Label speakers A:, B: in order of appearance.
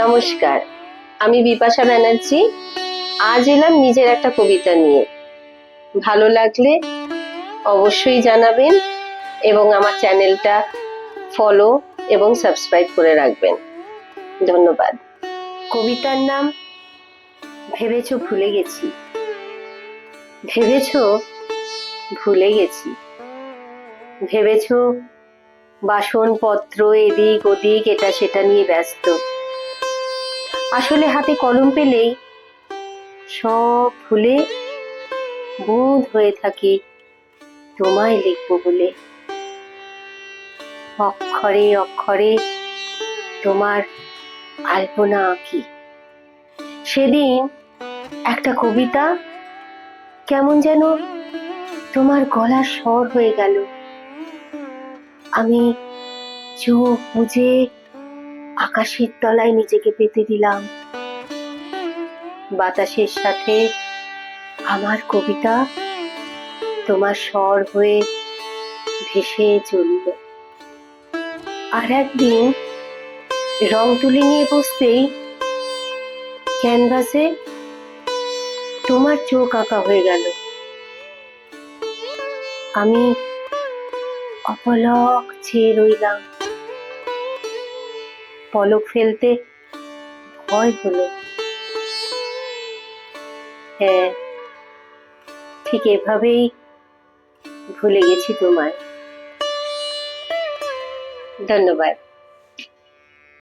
A: নমস্কার। আমি বিপাশা ব্যানার্জি। আজ এলাম নিজের একটা কবিতা নিয়ে। ভালো লাগলে অবশ্যই জানাবেন এবং আমার চ্যানেলটা ফলো এবং সাবস্ক্রাইব করে রাখবেন। ধন্যবাদ। কবিতার নাম ভেবেছো ভুলে গেছি। ভেবেছো ভুলে গেছি। ভেবেছো বাসনপত্র এদিক ওদিক এটা সেটা নিয়ে ব্যস্ত। আসলে হাতে কলম পেলেই সব ভুলে বোধ হয়ে থাকি তোমায় লিখব বলে। অক্ষরে অক্ষরে তোমার আলপনা আঁকি। সেদিন একটা কবিতা কেমন যেন তোমার গলার স্বর হয়ে গেল। আমি চোখ বুঝে আকাশের তলায় নিজেকে পেতে দিলাম। বাতাসের সাথে আমার কবিতা তোমার স্বর হয়ে ভেসে চলল। আর একদিন রং তুলি নিয়ে বসতেই ক্যানভাসে তোমার চোখ আঁকা হয়ে গেল। আমি অপলক চেয়ে রইলাম। পলক ফেলতে ভয় হলো। হ্যাঁ ঠিক এভাবেই ভুলে গেছি তোমায়। ধন্যবাদ।